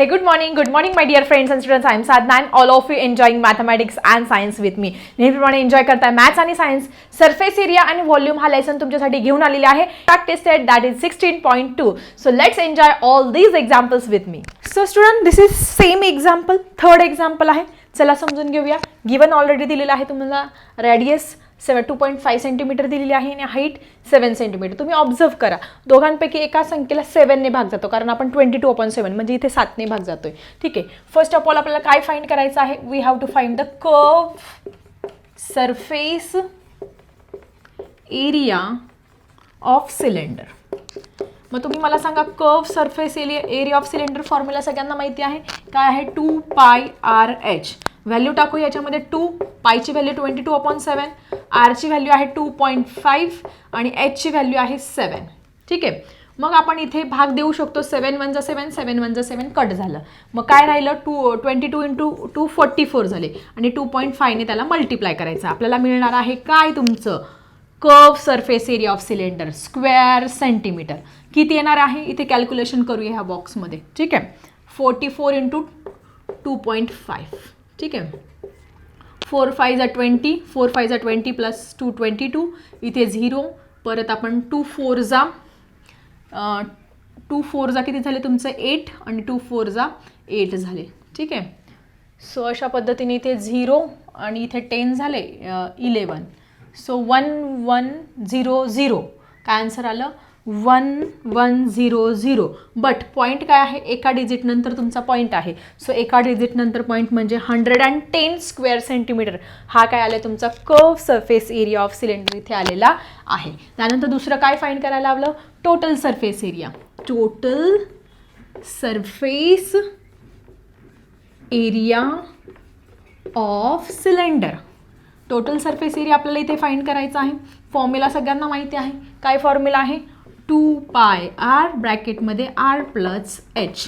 Hey good morning good morning my dear friends and students. I am Sadhna and all of you enjoying mathematics and science with me. नेहमीप्रमाणे enjoy करताय maths आणि science surface area आणि volume हा lesson तुमच्यासाठी घेऊन आलेला आहे. टाक tested that is sixteen point two so let's enjoy all these examples with me so student this is same example third example आहे. चला समजून घेऊया. गिवन ऑलरेडी दिलेलं आहे तुम्हाला radius seven two point five centimetre दिलेली आहे आणि हाईट सेवन सेंटीमीटर तुम्ही ऑब्झर्व करा. दोघांपैकी एका संख्येला सेवनने भाग जातो. कारण आपण ट्वेंटी टू अपॉन सेवन म्हणजे इथे सातने भाग जातो आहे ठीक आहे? फर्स्ट ऑफ ऑल आपल्याला काय फाईंड करायचं आहे? We have to find the curve surface area of cylinder मग तुम्ही मला सांगा curve surface area area of cylinder formula सगळ्यांना माहिती आहे? काय आहे? Two pi R H value टाकू याच्यामध्ये two पायची value twenty two upon seven आरची व्हॅल्यू आहे टू पॉईंट फाईव्ह आणि एचची व्हॅल्यू आहे सेवन ठीक आहे? मग आपण इथे भाग देऊ शकतो सेवन वन जा सेवन सेवन वन जा सेवन कट झालं. मग काय राहिलं? Two twenty two into two forty four झाले. आणि टू पॉईंट फायने त्याला मल्टिप्लाय करायचं. आपल्याला मिळणार आहे काय तुमचं? Curve surface area of cylinder square centimetre किती येणार आहे? इथे कॅल्क्युलेशन करूया ह्या बॉक्समध्ये ठीक आहे? Forty four into two point five ठीक आहे? फोर फाय जा ट्वेंटी फोर फाय जा twenty plus two twenty two इथे झिरो. परत आपण टू फोर जा. टू फोर जा किती झाले तुमचं? एट आणि टू फोर जा एट झाले. ठीक आहे? सो अशा पद्धतीने इथे झिरो आणि इथे टेन झाले eleven so one one zero zero. काय आन्सर आलं? One one zero zero but point काय आहे? एका डिजिट नंतर तुमचा पॉईंट आहे. सो एका डिजिट नंतर पॉईंट म्हणजे hundred and ten square centimetre हा काय आला तुमचा curve surface area of cylinder इथे आलेला आहे. त्यानंतर दुसरं काय फाईंड करायला लावलं? Total surface area total surface area of cylinder total surface area आपल्याला इथे फाईंड करायचा आहे. फॉर्म्युला सगळ्यांना माहिती आहे. काय फॉर्म्युला आहे? टू पाय आर ब्रॅकेटमध्ये आर प्लस एच.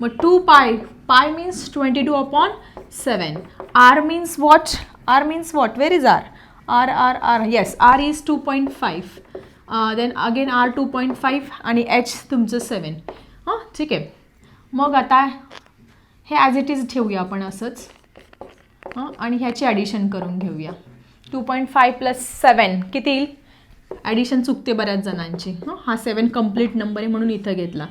मग two pi pi means twenty two upon seven R means what R means what where is R R R R yes R is two point five then again R two point five आणि H तुमचं seven हां ठीक आहे. मग आता हे as it is ठेवूया आपण असंच. हां आणि ह्याची ॲडिशन करून घेऊया. Two point five plus seven किती येईल? ॲडिशन चुकते बऱ्याच जणांची. हां हा सेवन कंप्लीट नंबर आहे म्हणून इथं घेतला.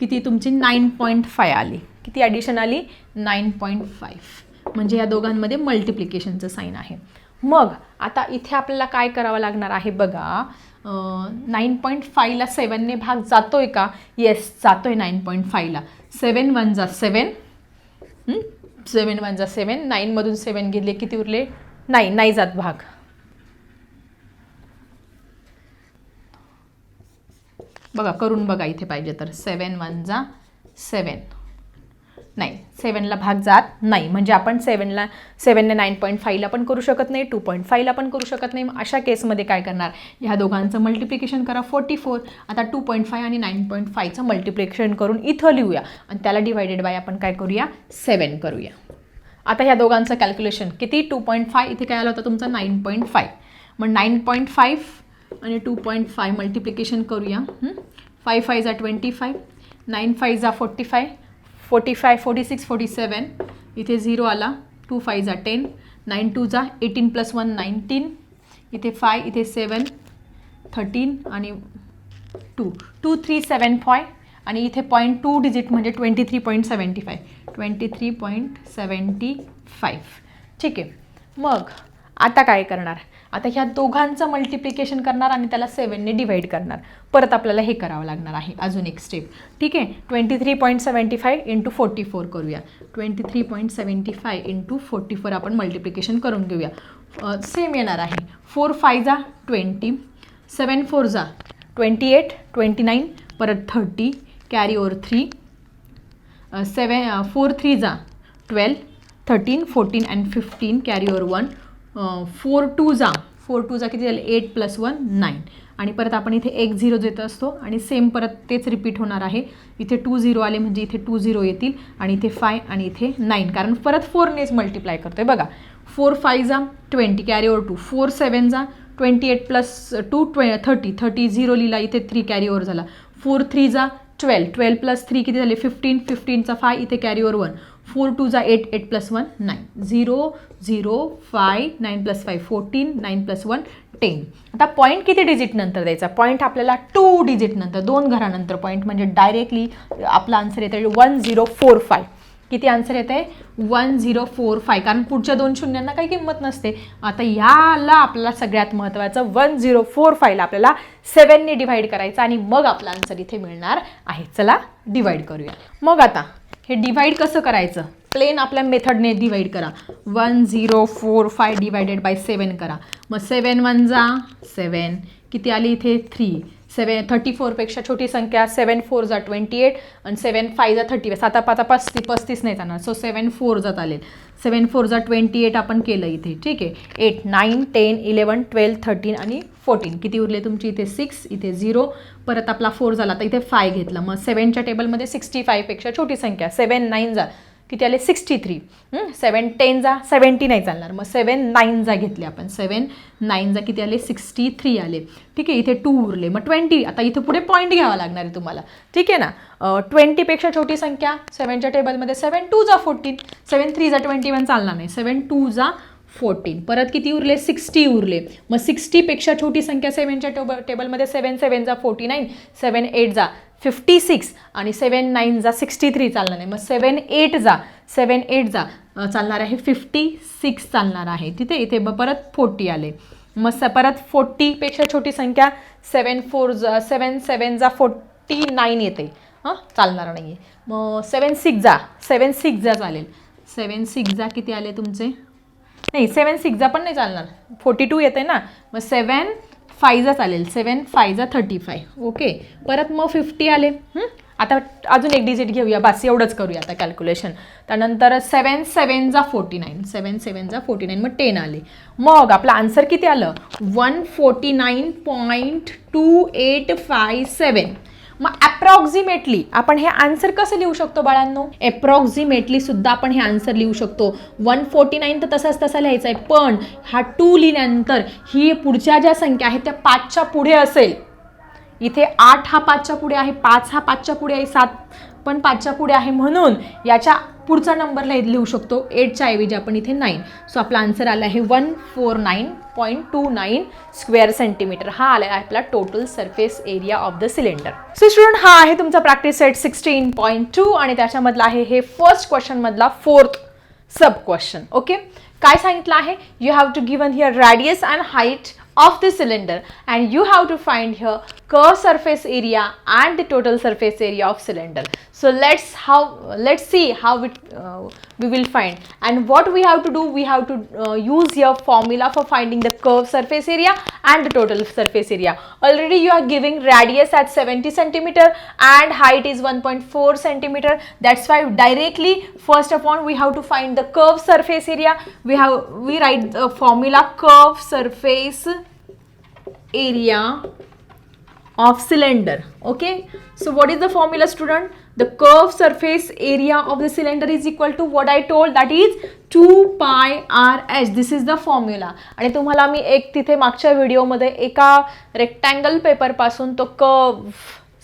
किती तुमची? नाईन पॉईंट फाय आली. किती ॲडिशन आली? नाईन पॉईंट फाईव्ह म्हणजे या दोघांमध्ये मल्टिप्लिकेशनचं साईन आहे. मग आता इथे आपल्याला काय करावं लागणार आहे बघा. नाईन पॉईंट फायला सेवनने भाग जातोय का? येस जातोय नाईन पॉईंट फायला सेवन वन जा सेवन सेवन वन जा सेवन नाईनमधून सेवन घेतले किती उरले? नाही नाही जात भाग. बघा करून बघा इथे पाहिजे तर. सेवन वन जा सेवन नाही सेवनला भाग जात नाही. म्हणजे आपण सेवनला सेवनने नाईन पॉईंट फाईव्हला पण करू शकत नाही टू पॉईंट फाईव्हला पण करू शकत नाही. अशा केसमध्ये काय करणार? ह्या दोघांचं मल्टिप्लिकेशन करा फोर्टी फोर आता टू पॉईंट फाय आणि नाईन पॉईंट फायचं मल्टिप्लिकेशन करून इथं लिहूया. आणि त्याला डिवायडेड बाय आपण काय करूया? सेवन करूया. आता ह्या दोघांचं कॅल्क्युलेशन किती? टू पॉईंट फाय इथे काय आलं होतं तुमचं? नाईन पॉईंट फाय मग नाईन पॉईंट फाईव्ह आणि टू पॉईंट फाय मल्टिप्लिकेशन करूया. फाय फाय जा ट्वेंटी फाय नाईन फाय जा forty five forty five forty six forty seven इथे झिरो आला टू फाय जा टेन नाईन टू जा एटीन प्लस वन नाईन्टीन इथे five इथे सेवन थर्टीन आणि two two three seven five आणि इथे पॉईंट टू डिजिट म्हणजे twenty three point seventy five twenty three point seventy five ठीक आहे. मग आता काय करणार? आता ह्या दोघांचं मल्टिप्लिकेशन करणार आणि त्याला सेवनने डिवाईड करणार. परत आपल्याला हे करावं लागणार आहे. अजून एक स्टेप ठीक आहे? Twenty three point seventy five into forty four करूया. Twenty three point seventy five into forty four आपण मल्टिप्लिकेशन करून घेऊया. सेम येणार आहे. फोर फाय जा ट्वेंटी सेवन फोर जा ट्वेंटी एट ट्वेंटी नाईन परत thirty carry over three seven four three जा twelve thirteen fourteen and fifteen carry over one four two जा. फोर टू जा किती झाले? एट प्लस वन नाईन आणि परत आपण इथे एक झिरो देत असतो आणि सेम परत तेच रिपीट होणार आहे. इथे टू झिरो आले म्हणजे इथे टू झिरो येतील आणि इथे फाय आणि इथे नाईन कारण परत फोरनेच मल्टिप्लाय करतो आहे बघा फोर फाय जा twenty carry over two four seven जा ट्वेंटी एट प्लस टू ट्वे थर्टी थर्टी झिरो लिहिला इथे थ्री कॅरी ओवर झाला. फोर थ्री जा ट्वेल्व ट्वेल्व प्लस थ्री किती झाले? फिफ्टीन फिफ्टीनचा फाय इथे कॅरीवर वन फोर टू जा eight eight plus one nine. Zero zero five nine plus five fourteen nine plus one ten. आता पॉईंट किती डिजिट नंतर द्यायचा? पॉईंट आपल्याला टू डिजिट नंतर दोन घरानंतर पॉईंट म्हणजे डायरेक्टली आपला आन्सर येतं वन झिरो फोर फाय किती आन्सर येत आहे वन झिरो फोर फाय कारण पुढच्या दोन शून्यांना काही किंमत नसते. आता याला आपल्याला सगळ्यात महत्त्वाचं वन झिरो फोर फायला आपल्याला सेवनने डिवाईड करायचं आणि मग आपला आन्सर इथे मिळणार आहे. चला डिवाईड करूया. मग आता हे डिवाईड कसं करायचं? प्लेन आपल्या मेथडने डिवाईड करा. One zero four five divided by seven करा. मग सेवन वन जा सेवन किती आली इथे? थ्री सेवन थर्टी फोरपेक्षा छोटी संख्या सेवन फोर जा ट्वेंटी एट आणि सेवन फाय जा थर्टी साता पाचा पस्ती पस्तीस नाही जाणार. सो सेवन फोर जात चालेल सेवन फोर जा ट्वेंटी एट आपण केलं इथे. ठीक आहे? Eight nine ten eleven twelve thirteen आणि फोर्टीन किती उरले तुमची इथे? सिक्स इथे झिरो परत आपला फोर झाला. तर इथे फाय घेतला. मग सेवनच्या टेबलमध्ये सिक्स्टी फायपेक्षा छोटी संख्या. सेवन नाईन जा. किती आले सिक्स्टी थ्री सेवन टेन जा सेवन्टी नाही चालणार. मग सेवन नाईन जा घेतले आपण. सेवन नाईन जा किती आले सिक्स्टी थ्री आले. ठीक आहे इथे टू उरले. मग ट्वेंटी आता इथे पुढे पॉईंट घ्यावा लागणार आहे तुम्हाला. ठीक आहे ना? ट्वेंटीपेक्षा छोटी संख्या सेवनच्या टेबलमध्ये सेवन टू जा फोर्टीन सेवन थ्री जा ट्वेंटी वन चालणार नाही. सेवन टू जा फोर्टीन परत किती उरले? सिक्स्टी उरले. मग सिक्स्टीपेक्षा छोटी संख्या सेवनच्या टेब टेबलमध्ये सेवन सेवन जा फोर्टी नाईन सेवन एट जा. फिफ्टी सिक्स आणि सेवन नाईन जा सिक्स्टी थ्री चालणार आहे. मग सेवन एट जा. सेवन एट जा. चालणार आहे फिफ्टी सिक्स चालणार आहे. तिथे इथे ब- परत फोर्टी आले. मग स परत फोर्टीपेक्षा छोटी संख्या. सेवन फोर जा सेवन सेवन जा फोर्टी नाईन येते. हां? चालणार नाही आहे मग सेवन सिक्स जा. सेवन सिक्स जा चालेल. सेवन सिक्स जा किती आले तुमचे? नाही सेवन सिक्स जा पण नाही चालणार. फोर्टी टू येते ना. मग सेवन फायजा चालेल सेवन फायजा थर्टी फाय ओके परत मग फिफ्टी आले. आता अजून एक डिजिट घेऊया. बस एवढंच करूया आता कॅल्क्युलेशन त्यानंतर सेवन सेवन जा फोर्टी नाईन सेवन सेवन जा फोर्टी नाईन मग टेन आले. मग आपलं आन्सर किती आलं? One forty nine point two eight five seven मग अप्रॉक्झिमेटली आपण हे आन्सर कसं लिहू शकतो बाळांनो? अप्रॉक्झिमेटली सुद्धा आपण हे आन्सर लिहू शकतो. वन फोर्टी नाईन तर तसाच तसा लिहायचा आहे पण हा टू लिहिल्यानंतर ही पुढच्या ज्या संख्या आहेत त्या पाचच्या पुढे असेल. इथे आठ हा पाचच्या पुढे आहे पाच हा पाचच्या पुढे आहे सात पण पाचच्या पुढे आहे म्हणून याच्या पुढचा नंबर लिहू शकतो. एटच्या ऐवजी आपण इथे नाईन सो आपला आन्सर आला आहे one four nine point two nine square centimetre हा आला आहे आपला total surface area of the cylinder so student हा आहे तुमचा practice set sixteen point two आणि त्याच्यामधला आहे हे फर्स्ट क्वेश्चनमधला फोर्थ सब क्वेश्चन ओके काय सांगितलं आहे you have to given here radius and height of the cylinder and you have to find here curve surface area and the total surface area of cylinder so let's how let's see how it uh, we will find and what we have to do we have to uh, use your formula for finding the curve surface area and the total surface area already you are giving radius at 70 centimeter and height is 1.4 centimeter that's why directly first of all we have to find the curve surface area we have we write the formula curve surface area of cylinder okay so what is the formula student the curve surface area of the cylinder is equal to what i told that is 2 pi r h this is the formula आणि तुम्हाला मी एक तिथे मागच्या व्हिडिओमध्ये एका rectangle पेपरपासून तो curve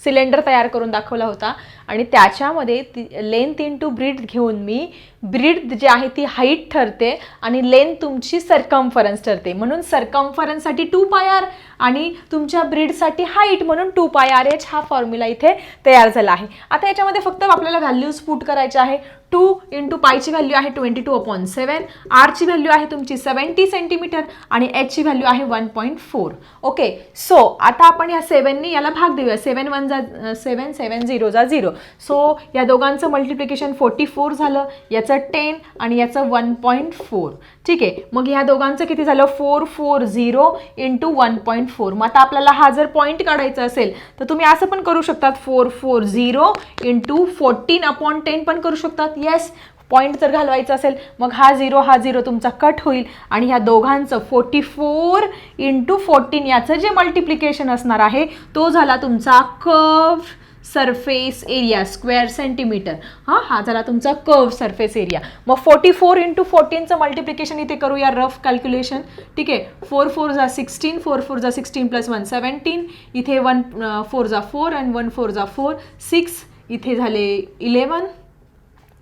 cylinder तयार करून दाखवला होता. आणि त्याच्यामध्ये ती लेंथ इन टू ब्रीड घेऊन मी ब्रीड जी आहे ती हाईट ठरते आणि लेंथ तुमची सरकम्फरन्स ठरते. म्हणून सरकम्फरन्ससाठी टू पाय आर आणि तुमच्या ब्रीडसाठी हाईट म्हणून टू पाय आर एच हा फॉर्म्युला इथे तयार झाला आहे. आता याच्यामध्ये फक्त आपल्याला व्हॅल्यूज पुट करायचे आहे. टू इंटू पायची व्हॅल्यू आहे ट्वेंटी टू अपॉन सेवन आरची व्हॅल्यू आहे तुमची सेवन्टी सेंटीमीटर आणि एचची व्हॅल्यू आहे one point four okay so आता आपण या सेवननी याला भाग देऊया. सेवन वन जा सेवन सेवन झिरो जा झिरो सो या दोघांचं मल्टिप्लिकेशन फोर्टी फोर झालं. याचं टेन आणि याचं वन पॉईंट फोर ठीक आहे? मग ह्या दोघांचं किती झालं? Four four zero into one point four मग आता आपल्याला हा जर पॉईंट काढायचा असेल तर तुम्ही असं पण करू शकतात. Four four zero into fourteen upon ten पण करू शकतात. येस पॉईंट जर घालवायचा असेल मग हा झिरो हा झिरो तुमचा कट होईल आणि ह्या दोघांचं फोर्टी फोर इंटू फोर्टीन याचं जे मल्टिप्लिकेशन असणार आहे तो झाला तुमचा curve surface area square centimetre हां हा झाला तुमचा कर्व सरफेस एरिया मग फोर्टी फोर इंटू फोर्टीनचं मल्टिप्लिकेशन इथे करूया रफ कॅल्क्युलेशन ठीक आहे फोर फोर जा सिक्स्टीन फोर फोर जा सिक्स्टीन प्लस वन सेवन्टीन इथे वन फोर uh, जा फोर अँड वन फोर जा फोर सिक्स इथे झाले eleven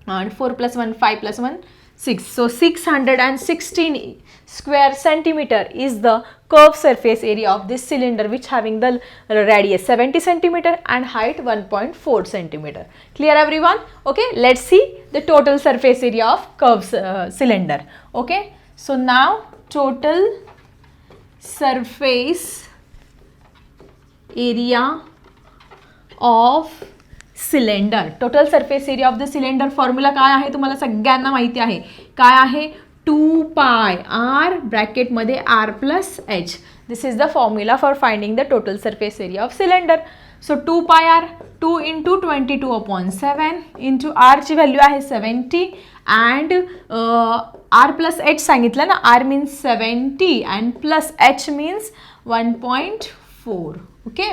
and 4 plus 1 5 plus 1 6 so 616 square centimeter is the curved surface area of this cylinder which having the radius 70 centimeter and height 1.4 centimeter. Clear everyone? Okay let's see the total surface area of curved uh, cylinder. Okay so now total surface area of cylinder. Total surface area of the cylinder formula काय आहे तुम्हाला सगळ्यांना माहिती आहे. काय आहे? Two pi R ब्रॅकेटमध्ये R plus H this is the formula for finding the total surface area of cylinder so two pi R two into twenty two upon seven into Archi value आहे seventy and R plus H सांगितलं ना R means seventy and plus H means one point four okay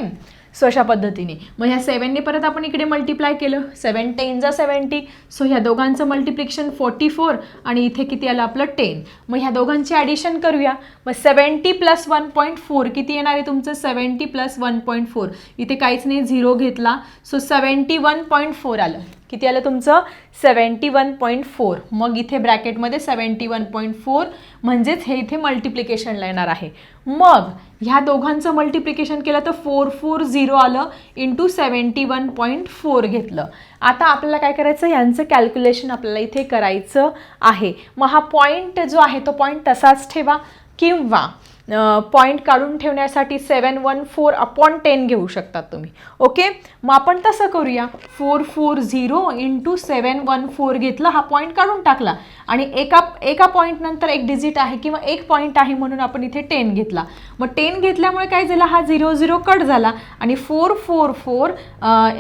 so अशा पद्धतीने. मग ह्या सेवनने परत आपण इकडे मल्टिप्लाय केलं. सेवन टेन जा सेवन्टी सो ह्या दोघांचं मल्टिप्लिकेशन फोर्टी फोर आणि इथे किती आलं आपलं टेन मग ह्या दोघांची ॲडिशन करूया. मग seventy plus one point four किती येणार आहे तुमचं? Seventy plus one point four इथे काहीच नाही झिरो घेतला. So seventy one point four आलं. किती आलं तुमचं? सेवन्टी वन पॉईंट फोर मग इथे ब्रॅकेटमध्ये सेवन्टी वन पॉईंट फोर म्हणजेच हे इथे मल्टिप्लिकेशनला येणार आहे. मग ह्या दोघांचं मल्टिप्लिकेशन केलं तर फोर फोर झिरो आलं into seventy one point four घेतलं. आता आपल्याला काय करायचं? यांचं कॅल्क्युलेशन आपल्याला इथे करायचं आहे. मग हा पॉईंट जो आहे तो पॉईंट तसाच ठेवा किंवा पॉईंट काढून ठेवण्यासाठी seven one four upon ten घेऊ शकतात तुम्ही. ओके मग आपण तसं करूया. Four four zero into seven one four घेतलं हा पॉईंट काढून टाकला. आणि एका एका पॉईंटनंतर एक डिजिट आहे किंवा एक पॉईंट आहे म्हणून आपण इथे टेन घेतला. मग टेन घेतल्यामुळे काय झालं? हा झिरो झिरो कट झाला. आणि four four four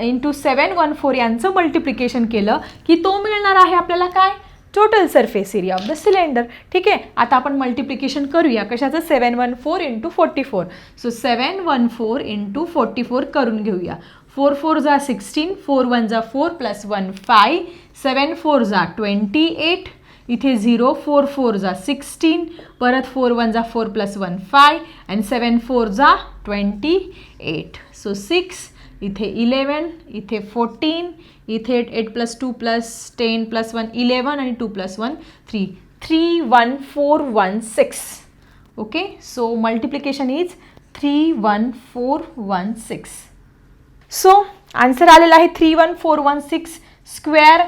into seven one four यांचं मल्टिप्लिकेशन केलं की तो मिळणार आहे आपल्याला काय? Total surface area of the cylinder ठीक? आहे आता आपण मल्टिप्लिकेशन करूया. कशाचं? Seven one four into forty four so seven one four into forty four करून घेऊया. फोर फोर जा सिक्स्टीन फोर वन जा four plus one five seven four जा ट्वेंटी एट इथे झिरो फोर फोर जा सिक्स्टीन परत फोर वन जा four plus one five and seven four जा ट्वेंटी एट सो सिक्स इथे इलेवन इथे फोर्टीन इथे eight plus two plus ten plus one eleven आणि two plus one three. Three one four one six. Okay so multiplication is three one four one six. So answer आलेला आहे three one four one six. Square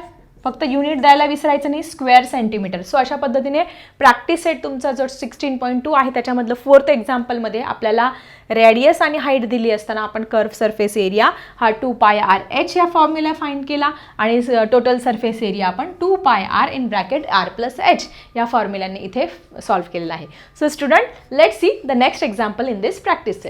फक्त unit द्यायला विसरायचं नाही square centimetre so अशा पद्धतीने practice set तुमचा जो सिक्स्टीन पॉईंट टू आहे त्याच्यामधलं फोर्थ एक्झाम्पलमध्ये आपल्याला रेडियस आणि हाईट दिली असताना आपण कर्व सरफेस एरिया हा टू पाय आर एच या फॉर्म्युला फाईंड केला आणि टोटल सरफेस एरिया आपण two pi R in bracket R plus H या फॉर्म्युलाने इथे सॉल्व्ह केलेला आहे. So student let see the next example in this practice set